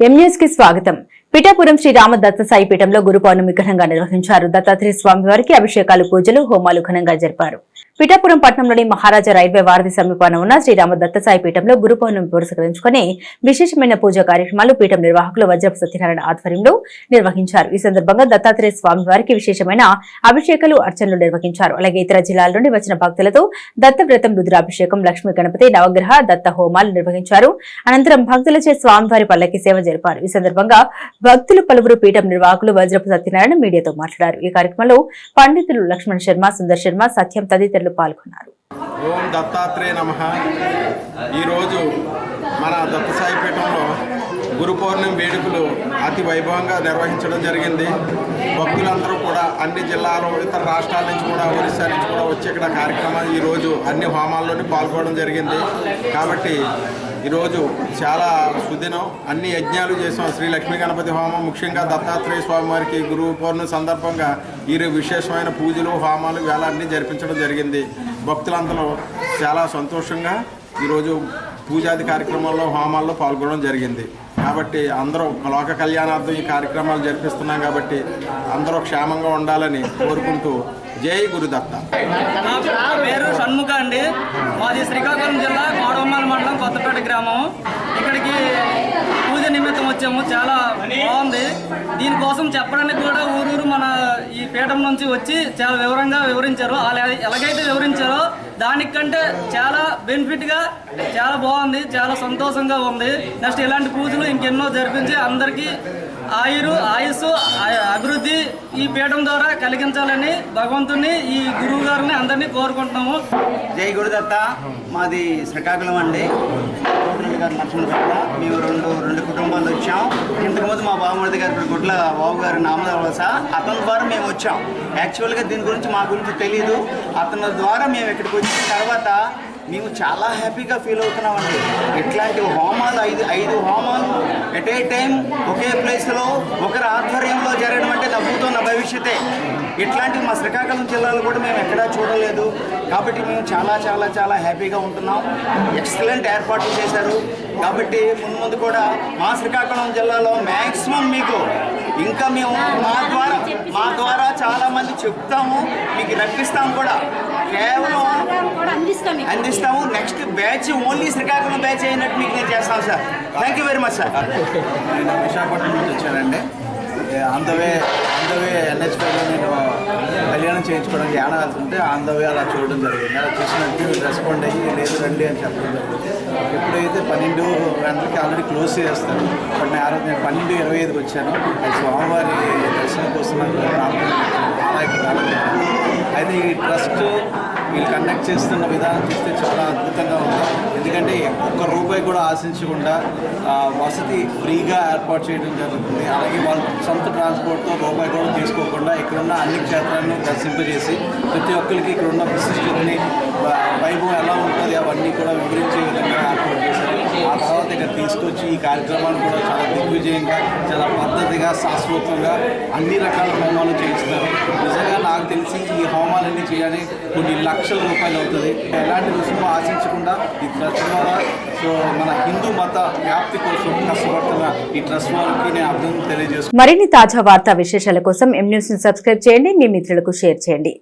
ఎంన్యూస్కి స్వాగతం. పిఠాపురం శ్రీ దత్త సాయి పీఠంలో గురు పౌర్ణమి ఘనంగా నిర్వహించారు దత్తాత్రేయ స్వామి వారికి అభిషేకాలు పూజలు హోమాలు ఘనంగా జరిపారు. పిఠాపురం పట్టణంలోని మహారాజా రైల్వే వారధి సమీపాన ఉన్న శ్రీరామ దత్త సాయి పీఠంలో గురు పౌర్ణమి పురస్కరించుకుని విశేషమైన పూజా కార్యక్రమాలు పీఠం నిర్వాహకులు వజ్రపు సత్యనారాయణ ఆధ్వర్యంలో నిర్వహించారు. ఈ సందర్భంగా దత్తాత్రేయ స్వామి వారికి విశేషమైన అభిషేకాలు అర్చనలు నిర్వహించారు. అలాగే ఇతర జిల్లాల నుండి వచ్చిన భక్తులతో దత్తవ్రతం రుద్రాభిషేకం లక్ష్మీ గణపతి నవగ్రహ దత్త హోమాలు నిర్వహించారు. అనంతరం భక్తులచే స్వామివారి పల్లకి సేవ జరిపారు. ఈ సందర్భంగా భక్తులు పలువురు పీఠం నిర్వాహకులు వజ్రపు సత్యనారాయణ మీడియాతో మాట్లాడారు. ఈ కార్యక్రమంలో పండితులు లక్ష్మణ్ శర్మ సుందర్ శర్మ సత్యం తదితరులు పాల్గొన్నారు. ఓం దత్తాత్రేయ నమ. ఈరోజు మన గురు పౌర్ణమి వేడుకలు అతి వైభవంగా నిర్వహించడం జరిగింది. భక్తులందరూ కూడా అన్ని జిల్లాలు ఇతర రాష్ట్రాల నుంచి కూడా ఒరిస్సా నుంచి కూడా వచ్చి ఇక్కడ కార్యక్రమాలు ఈరోజు అన్ని హోమాల్లోని పాల్గొనడం జరిగింది. కాబట్టి ఈరోజు చాలా సుదినం. అన్ని యజ్ఞాలు చేసాం. శ్రీ లక్ష్మీ గణపతి హోమం ముఖ్యంగా దత్తాత్రేయ స్వామి వారికి గురు పౌర్ణమి సందర్భంగా ఈ విశేషమైన పూజలు హోమాలు వేళ అన్నీ జరిపించడం జరిగింది. భక్తులందరూ చాలా సంతోషంగా ఈరోజు పూజాది కార్యక్రమాల్లో హోమాల్లో పాల్గొనడం జరిగింది. కాబట్టి అందరూ లోక కళ్యాణార్థం ఈ కార్యక్రమాలు జరిపిస్తున్నాం కాబట్టి అందరూ క్షేమంగా ఉండాలని కోరుకుంటూ జై గురుదత్త. నా పేరు షణ్ముఖ అండి. మాది శ్రీకాకుళం జిల్లా కోడవమ్మల మండలం కొత్తపేట గ్రామం. ఇక్కడికి పూజ నిమిత్తం వచ్చాము. చాలా బాగుంది. దీనికోసం చెప్పడానికి కూడా ఊరు పీఠం నుంచి వచ్చి చాలా వివరంగా వివరించారు. వాళ్ళు ఎలాగైతే వివరించారో దానికంటే చాలా బెనిఫిట్గా చాలా బాగుంది చాలా సంతోషంగా ఉంది. నెక్స్ట్ ఇలాంటి పూజలు ఇంకెన్నో జరిపించి అందరికీ ఆయురు ఆయుస్సు అభివృద్ధి ఈ పీఠం ద్వారా కలిగించాలని భగవంతుని ఈ గురువు గారిని అందరినీ కోరుకుంటున్నాము. జై గురుదత్త. మాది శ్రీకాకుళం అండి. కోటిరెడ్డి మేము రెండు రెండు కుటుంబాలు వచ్చాం. ఇంతకుముందు మా బావమరిది గారి గుడ్ల బాబు గారి నామదాల వలస. అతని ద్వారా మేము వచ్చాం. యాక్చువల్గా దీని గురించి మా గురించి తెలియదు అతని ద్వారా మేము ఇక్కడికి వచ్చిన తర్వాత మేము చాలా హ్యాపీగా ఫీల్ అవుతున్నామండి. ఇట్లాంటి హోమాలు ఐదు ఐదు హోమాలు ఎట్ ఏ టైం ఒకే ప్లేస్లో ఒకరి ఆధ్వర్యంలో జరగడం అంటే నవ్వుతున్న భవిష్యతే. ఇట్లాంటివి మా శ్రీకాకుళం జిల్లాలో కూడా మేము ఎక్కడా చూడలేదు. కాబట్టి మేము చాలా చాలా చాలా హ్యాపీగా ఉంటున్నాం. ఎక్సలెంట్ ఏర్పాట్లు చేశారు. కాబట్టి ముందు ముందు కూడా మా శ్రీకాకుళం జిల్లాలో మ్యాక్సిమం మీకు ఇంకా మేము మా ద్వారా మా ద్వారా చాలా మంది చెప్తాము. మీకు రప్పిస్తాము కూడా. కేవలం అందిస్తాము. Next batch only Srikakulam batch అయినట్టు మీకు నేను చేస్తాను sir thank you very much sir నేను విశాఖపట్నం నుంచి వచ్చానండి. అందవే ఆంధ్రవే ఎన్హెచ్పైలో నేను కళ్యాణం చేయించుకోవడానికి యాడ వెళ్తుంటే ఆంధ్రవే అలా చూడడం జరిగింది. అలా చూసినట్టు రెస్పాండ్ అయ్యి లేదు రండి అని చెప్పడం జరిగింది. ఎప్పుడైతే పన్నెండు గంటలకి ఆల్రెడీ క్లోజ్ చేస్తాను బట్ నేను నేను పన్నెండు ఇరవై ఐదుకి వచ్చాను. స్వామివారి దర్శనం కోసం నాకు అయితే ఈ ట్రస్ట్ వీళ్ళు కండక్ట్ చేస్తున్న విధానం చూస్తే చాలా అద్భుతంగా ఉంది. ఎందుకంటే ఒక్క రూపాయి కూడా ఆశించకుండా వసతి ఫ్రీగా ఏర్పాటు చేయడం జరుగుతుంది. అలాగే వాళ్ళ సొంత ట్రాన్స్పోర్ట్తో రూపాయి కూడా తీసుకోకుండా ఇక్కడున్న అన్ని క్షేత్రాలను దర్శింపజేసి ప్రతి ఒక్కరికి ఇక్కడున్న విశిష్టతని వైభవం ఎలా ఉంటుంది అవన్నీ కూడా వివరించే విధంగా ఏర్పాటు చేశారు. ఆ తర్వాత ఇక్కడ తీసుకొచ్చి ఈ కార్యక్రమాన్ని కూడా చాలా దిగ్విజయంగా చాలా పద్ధతిగా శాశ్వతంగా అన్ని రకాల హోమాలు చేయిస్తారు. నిజంగా నాకు తెలిసి ఈ హోమాలన్నీ చేయాలి. కొన్ని లక్షల రూపాయలు అవుతుంది. ఎలాంటి రుసుము ఆశించకుండా ఈ ట్రస్ట్ ద్వారా సో మన హిందూ మత వ్యాప్తి కోసం కష్టపడుతున్న ఈ ట్రస్ట్ వారికి నేను అర్థం తెలియజేస్తాను మరిన్ని తాజా వార్తా విశేషాల కోసం ఎం న్యూస్ని సబ్స్క్రైబ్ చేయండి. మీ మిత్రులకు షేర్ చేయండి.